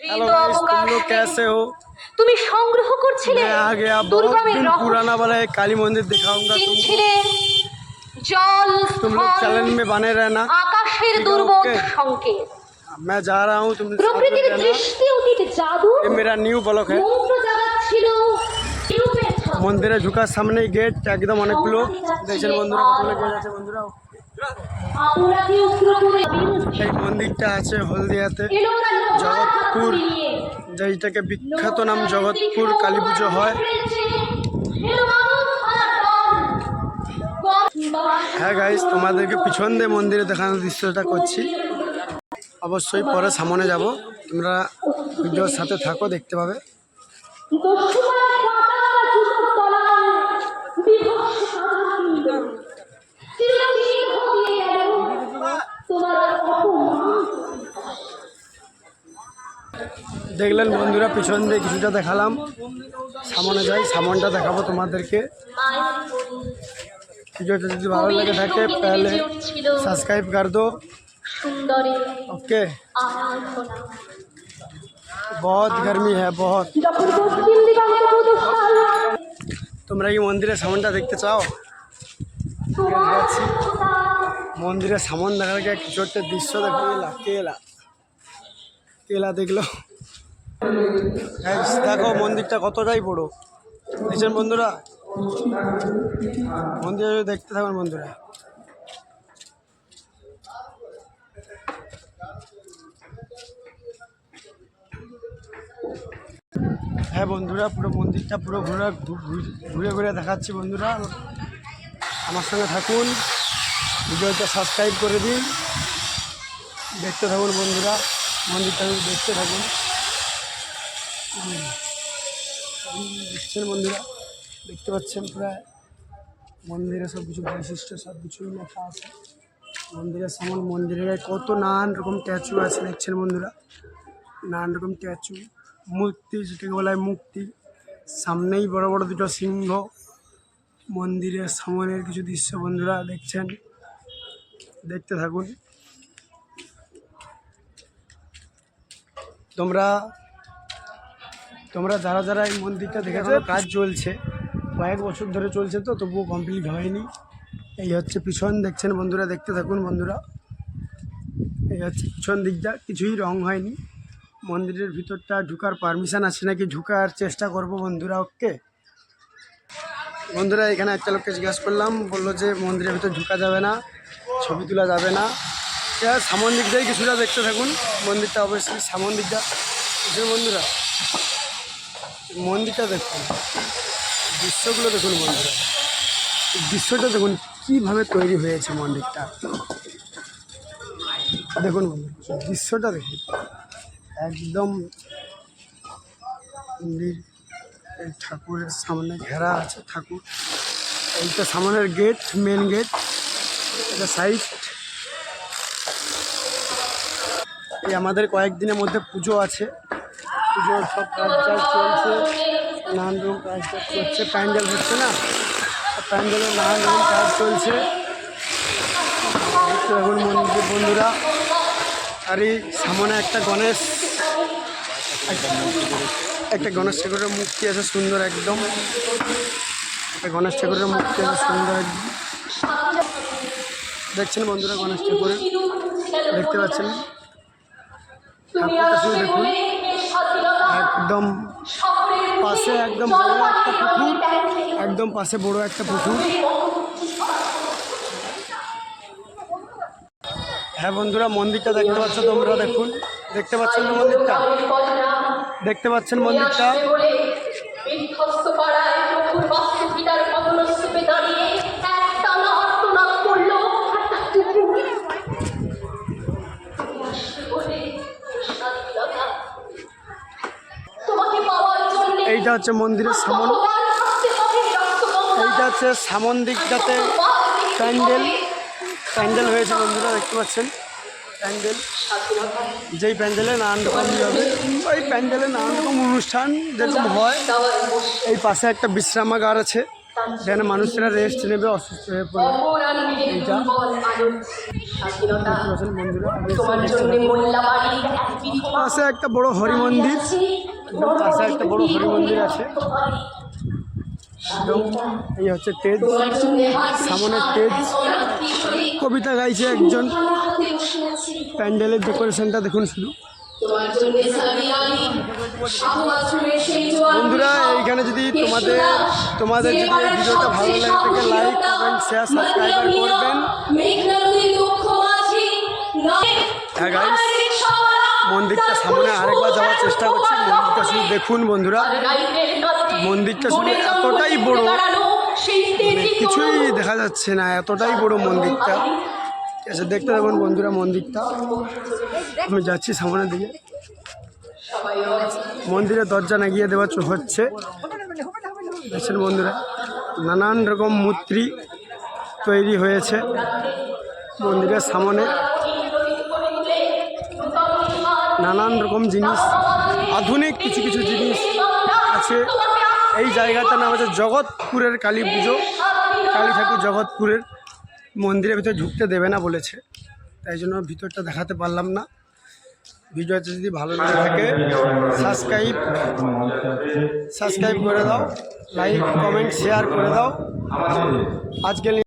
Hello guys तुम लोग कैसे हो তুমি সংগ্রহ করছিলে मैं आ गया बहुत দুর্গমের दिन রহস্য पुराना वाला एक काली मंदिर दिखाऊंगा तुमको চিনছিলে জল तुम लोग স্থল, चैनल में बने रहना আকাশের ঠিক আছে, দুর্বোধ ওকে। সংকেত मैं जा रहा हूँ तुम साथ में প্রকৃতির रहना। দৃষ্টি অতীত জাদু ये मेरा न्यू ब्लॉक है মন্ত্র জাগাচ্ছিল ইউপের ছন্দ। মন্দিরে ঢোকার সামনেই গেট একদম অনেকগুলো দেখছেন বন্ধুরা কতগুলো গেট আছে বন্ধুরা এই মন্দিরটা আছে হলদিয়াতে জগৎপুর। যেটাকে বিখ্যাত নাম জগৎপুর কালী পুজো হয়। হ্যাঁ গাইস তোমাদেরকে পিছন দিয়ে মন্দিরে দেখানোর দৃশ্যটা করছি। অবশ্যই পরে সামনে যাব তোমরা ভিডিওর সাথে থাকো দেখতে পাবে। দেখলেন বন্ধুরা পিছন দিয়ে কিছুটা দেখালাম। সামনে যাই সামনটা দেখাবো তোমাদেরকে। ভিডিওটা যদি ভালো লাগে থাকে তাহলে সাবস্ক্রাইব কর দো ওকে। বহুত গরমি হ্যাঁ বহুত। তোমরা কি মন্দিরের সামনটা দেখতে চাও? মন্দিরের সামন দেখার কিছু একটা দৃশ্য দেখো লাগতে এলাম কেলা দেখল। দেখো মন্দিরটা কতটাই বড়। দেখছেন বন্ধুরা, মন্দিরে দেখতে থাকুন বন্ধুরা। হ্যাঁ বন্ধুরা, পুরো মন্দিরটা পুরো ঘুরে ঘুরে ঘুরে দেখাচ্ছি বন্ধুরা। আমার সঙ্গে থাকুন, ভিডিওটা সাবস্ক্রাইব করে দিন। দেখতে থাকুন বন্ধুরা। মন্দিরটা দেখতে থাকুন। দেখছেন বন্ধুরা দেখতে পাচ্ছেন প্রায় মন্দিরে সব কিছু বৈশিষ্ট্য, সব কিছুই লেখা আছে। মন্দিরের সামন মন্দিরে কত নানান রকম স্ট্যাচু আছে দেখছেন বন্ধুরা। নানান রকম স্ট্যাচু মূর্তি, যেটাকে বলা হয় মুক্তি সামনেই বড় বড় দুটো সিংহ। মন্দিরের সামনের কিছু দৃশ্য বন্ধুরা দেখছেন। দেখতে থাকুন। তোমরা তোমরা যারা যারা এই মন্দিরটা দেখেছ কাজ চলছে। কয়েক বছর ধরে চলছে তো তবুও কমপ্লিট হয়নি। এই হচ্ছে পিছন দেখছেন বন্ধুরা দেখতে থাকুন বন্ধুরা। এই হচ্ছে পিছন দিকটা কিছুই রং হয়নি। মন্দিরের ভিতরটা ঢুকার পারমিশন আছে নাকি ঢুকার চেষ্টা করব বন্ধুরা ওকে? বন্ধুরা এখানে একটা লোককে জিজ্ঞাসা করলাম বলল যে মন্দিরের ভিতর ঢুকা যাবে না ছবি তোলা যাবে না। সামন দিক কিছুটা দেখতে থাকুন। মন্দিরটা অবশ্যই সামন দিকটা বুঝলেন বন্ধুরা মন্দিরটা দেখুন, দৃশ্যগুলো দেখুন বন্ধুরা। দৃশ্যটা দেখুন, কীভাবে তৈরি হয়েছে মন্দিরটা। দেখুন দৃশ্যটা দেখুন। একদম মন্দির ঠাকুরের সামনে ঘেরা আছে ঠাকুর। এইটা সামনের গেট মেন গেট এটা সাইড এই আমাদের কয়েকদিনের মধ্যে পুজো আছে। পুজোর সব কাজ টাজ চলছে। নানান রকম কাজ টাজ চলছে। প্যান্ডেল হচ্ছে না? প্যান্ডেলের নানান রকম কাজ চলছে। দেখুন মন্দির বন্ধুরা। আর এই সামনে একটা গণেশ একটা গণেশ ঠাকুরের মূর্তি আছে সুন্দর একদম। একটা গণেশ ঠাকুরের মূর্তি আছে সুন্দর একদম। দেখছেন বন্ধুরা গণেশ ঠাকুরের? দেখতে পাচ্ছেন? একদম পাশে একদম বড় একটা পুকুর একদম পাশে বড় একটা পুকুর। হ্যাঁ বন্ধুরা মন্দিরটা দেখতে পাচ্ছ তোমরা দেখুন। দেখতে পাচ্ছেন মন্দিরটা? দেখতে পাচ্ছেন মন্দিরটা? এইটা হচ্ছে মন্দিরের সামন। এইটা হচ্ছে সামন দিকটাতে প্যান্ডেল। প্যান্ডেল হয়েছে বন্ধুরা দেখতে পাচ্ছেন? প্যান্ডেল। যেই প্যান্ডেলে নানান রকম ইয়ে হবে। ওই প্যান্ডেলে নানান রকম অনুষ্ঠান যেরকম হয় এই পাশে একটা বিশ্রামাগার আছে। যেখানে মানুষেরা রেস্ট নেবে অসুস্থ হয়ে পড়বে। এইটা? পাশে একটা বড় হরি মন্দির পাশে একটা বড় হরি মন্দির আছে। এবং এই হচ্ছে তেজ সামনের তেজ। কবিতা গাইছে একজন। প্যান্ডেলের ডেকোরেশনটা দেখুন শুধু। বন্ধুরা এইখানে যদি তোমাদের তোমাদের যদি এই ভিডিওটা ভালো লাগে থাকে লাইক কমেন্ট শেয়ার সাবস্ক্রাইব করবেন। হ্যাঁ guys, মন্দিরটা সামনে আরেকবার যাওয়ার চেষ্টা করছি। মন্দিরটা শুধু দেখুন বন্ধুরা। মন্দিরটা শুধু এতটাই বড়, মানে কিছুই দেখা যাচ্ছে না এতটাই বড় মন্দিরটা। ঠিক আছে দেখতে দেখুন বন্ধুরা মন্দিরটা। আমি যাচ্ছি সামনের দিকে। মন্দিরের দরজা নাগিয়ে দেওয়া হচ্ছে। দেখছেন বন্ধুরা নানান রকম মূর্তি তৈরি হয়েছে মন্দিরের সামনে। নানান রকম জিনিস, আধুনিক কিছু কিছু জিনিস আছে। এই জায়গাটার নাম হচ্ছে জগৎপুরের কালী পুজো। কালী ঠাকুর জগৎপুরের মন্দিরের ভিতরে ঢুকতে দেবে না বলেছে। তাই জন্য ভিতরটা দেখাতে পারলাম না। ভিডিওটা যদি ভালো লেগে থাকে সাবস্ক্রাইব সাবস্ক্রাইব করে দাও লাইক কমেন্ট শেয়ার করে দাও। আজকে